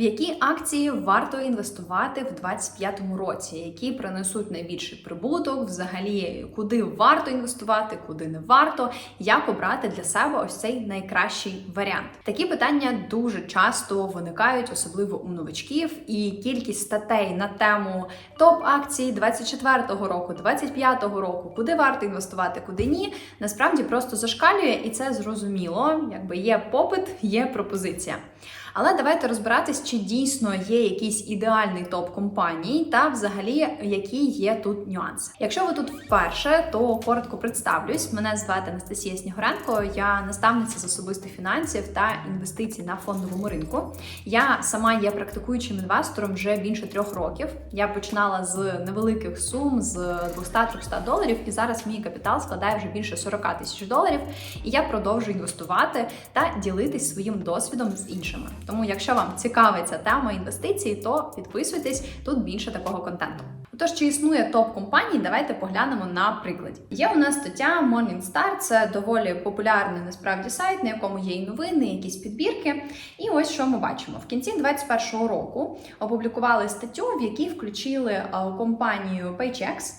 В які акції варто інвестувати в 2025 році, які принесуть найбільший прибуток, взагалі куди варто інвестувати, куди не варто, як обрати для себе ось цей найкращий варіант? Такі питання дуже часто виникають, особливо у новачків, і кількість статей на тему топ акцій 24-го року, 25-го року, куди варто інвестувати, куди ні, насправді просто зашкалює, і це зрозуміло. Якби є попит, є пропозиція. Але давайте розбиратись, чи дійсно є якийсь ідеальний топ компаній, та взагалі які є тут нюанси. Якщо ви тут вперше, то коротко представлюсь. Мене звати Анастасія Снігуренко, я наставниця з особистих фінансів та інвестицій на фондовому ринку. Я сама є практикуючим інвестором вже більше трьох років. Я починала з невеликих сум з 200-300 доларів, і зараз мій капітал складає вже більше 40 тисяч доларів. І я продовжую інвестувати та ділитись своїм досвідом з іншими. Тому, якщо вам цікавить ця тема інвестицій, то підписуйтесь тут більше такого контенту. Тож, чи існує топ компаній, давайте поглянемо на прикладі. Є у нас стаття Morningstar, це доволі популярний насправді сайт, на якому є і новини, і якісь підбірки. І ось що ми бачимо. В кінці 2021 року опублікували статтю, в якій включили е, компанію Paychex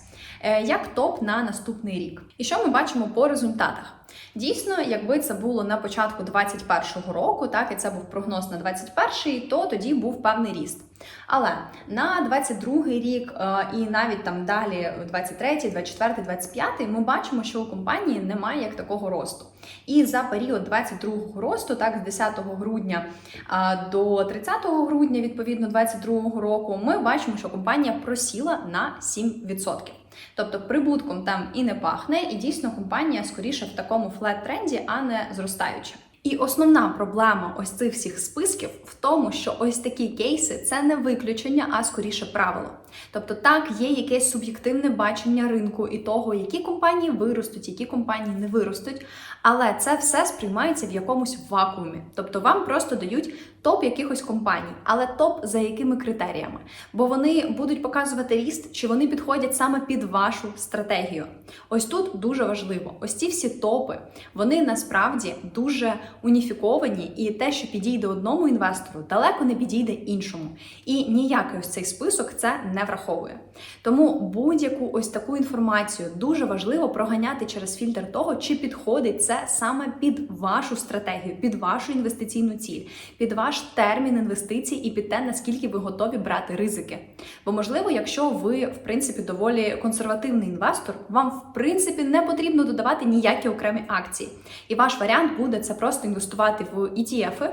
як топ на наступний рік. І що ми бачимо по результатах? Дійсно, якби це було на початку 2021 року, так і це був прогноз на 2021, то тоді був певний ріст. Але на 22 рік е, і навіть там далі, 23, 24, 25, ми бачимо, що у компанії немає як такого росту. І за період 22 росту, так з 10 грудня е, до 30 грудня, відповідно 22 року, ми бачимо, що компанія просіла на 7%. Тобто прибутком там і не пахне, і дійсно компанія скоріше в такому флет-тренді, а не зростаюча. І основна проблема ось цих всіх списків в тому, що ось такі кейси це не виключення, а скоріше правило. Тобто, так, є якесь суб'єктивне бачення ринку і того, які компанії виростуть, які компанії не виростуть, але це все сприймається в якомусь вакуумі. Тобто вам просто дають топ якихось компаній, але топ за якими критеріями? Бо вони будуть показувати ріст, чи вони підходять саме під вашу стратегію. Ось тут дуже важливо. Ось ці всі топи, вони насправді дуже уніфіковані, і те, що підійде одному інвестору, далеко не підійде іншому. І ніякий ось цей список це не враховує. Тому будь-яку ось таку інформацію дуже важливо проганяти через фільтр того, чи підходить це саме під вашу стратегію, під вашу інвестиційну ціль, під ваш термін інвестицій і під те, наскільки ви готові брати ризики. Бо, можливо, якщо ви, в принципі, доволі консервативний інвестор, вам в принципі не потрібно додавати ніякі окремі акції. І ваш варіант буде це просто інвестувати в ETF,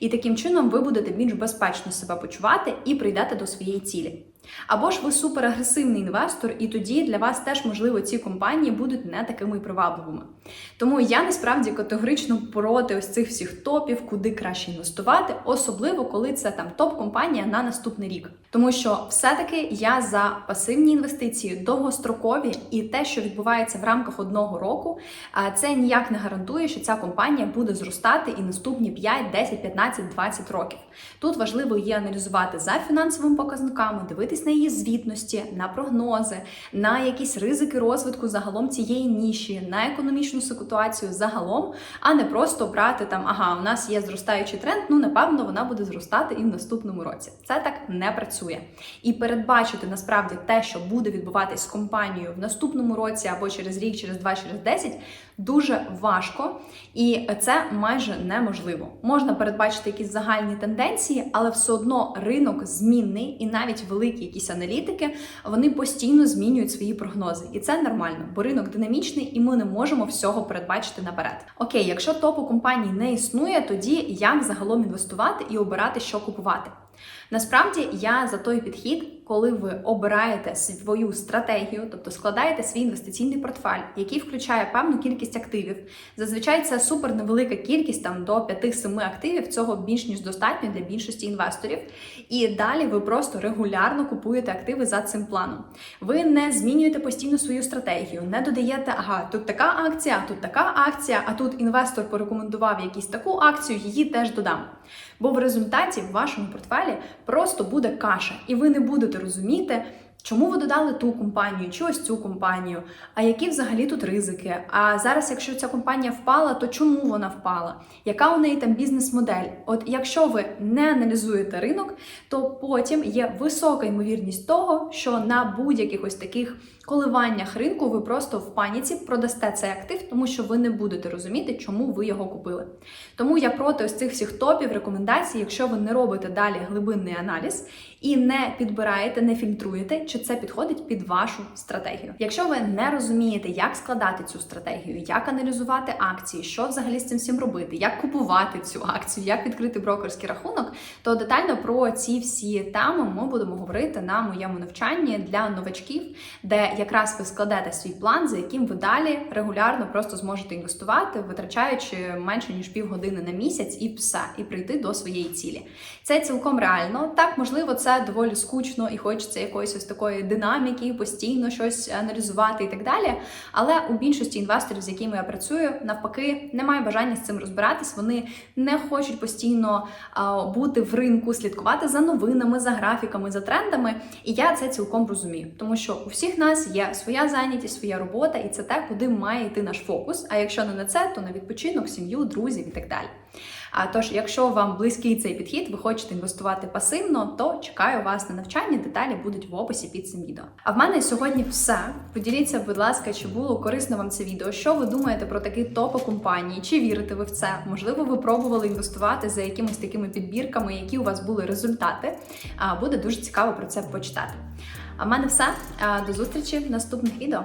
і таким чином ви будете більш безпечно себе почувати і прийдете до своєї цілі. Або ж ви суперагресивний інвестор, і тоді для вас теж, можливо, ці компанії будуть не такими привабливими. Тому я насправді категорично проти ось цих всіх топів, куди краще інвестувати, особливо коли це там топ-компанія на наступний рік. Тому що все-таки я за пасивні інвестиції довгострокові і те, що відбувається в рамках одного року, це ніяк не гарантує, що ця компанія буде зростати і наступні 5, 10, 15, 20 років. Тут важливо її аналізувати за фінансовими показниками, дивитись на її звітності, на прогнози, на якісь ризики розвитку загалом цієї ніші, на економічну ситуацію загалом, а не просто брати там, ага, у нас є зростаючий тренд, ну напевно, вона буде зростати і в наступному році. Це так не працює. І передбачити насправді те, що буде відбуватись з компанією в наступному році або через рік, через два, через десять, дуже важко, і це майже неможливо. Можна передбачити якісь загальні тенденції, але все одно ринок змінний, і навіть великі якісь аналітики вони постійно змінюють свої прогнози, і це нормально, бо ринок динамічний, і ми не можемо всього передбачити наперед. Окей, якщо топу компаній не існує, тоді як загалом інвестувати і обирати, що купувати. Насправді я за той підхід, коли ви обираєте свою стратегію, тобто складаєте свій інвестиційний портфель, який включає певну кількість активів. Зазвичай це супер невелика кількість, там до 5-7 активів. Цього більш ніж достатньо для більшості інвесторів. І далі ви просто регулярно купуєте активи за цим планом. Ви не змінюєте постійно свою стратегію, не додаєте, ага, тут така акція, тут така акція, а тут інвестор порекомендував якусь таку акцію, її теж додам. Бо в результаті в вашому портфелі просто буде каша, і ви не будете розуміти, Чому ви додали ту компанію чи ось цю компанію? А які взагалі тут ризики? А зараз, якщо ця компанія впала, то чому вона впала? Яка у неї там бізнес-модель? От якщо ви не аналізуєте ринок, то потім є висока ймовірність того, що на будь-яких ось таких коливаннях ринку ви просто в паніці продасте цей актив, тому що ви не будете розуміти, чому ви його купили. Тому я проти ось цих всіх топів рекомендацій, якщо ви не робите далі глибинний аналіз і не підбираєте, не фільтруєте, чи це підходить під вашу стратегію. Якщо ви не розумієте, як складати цю стратегію, як аналізувати акції, що взагалі з цим всім робити, як купувати цю акцію, як відкрити брокерський рахунок, то детально про ці всі теми ми будемо говорити на моєму навчанні для новачків, де якраз ви складете свій план, за яким ви далі регулярно просто зможете інвестувати, витрачаючи менше ніж півгодини на місяць, і все, і прийти до своєї цілі. Це цілком реально. Так, можливо, це доволі скучно і хочеться якоїсь такої динаміки, постійно щось аналізувати і так далі. Але у більшості інвесторів, з якими я працюю, навпаки, немає бажання з цим розбиратись. Вони не хочуть постійно бути в ринку, слідкувати за новинами, за графіками, за трендами. І я це цілком розумію, тому що у всіх нас є своя зайнятість, своя робота, і це те, куди має йти наш фокус. А якщо не на це, то на відпочинок, сім'ю, друзів і так далі. А тож, якщо вам близький цей підхід, ви хочете інвестувати пасивно, то чекаю вас на навчання. Деталі будуть в описі під цим відео. А в мене сьогодні все. Поділіться, будь ласка, чи було корисно вам це відео? Що ви думаєте про такі топи компанії? Чи вірите ви в це? Можливо, ви пробували інвестувати за якимись такими підбірками, які у вас були результати. А буде дуже цікаво про це почитати. А в мене все. До зустрічі в наступних відео.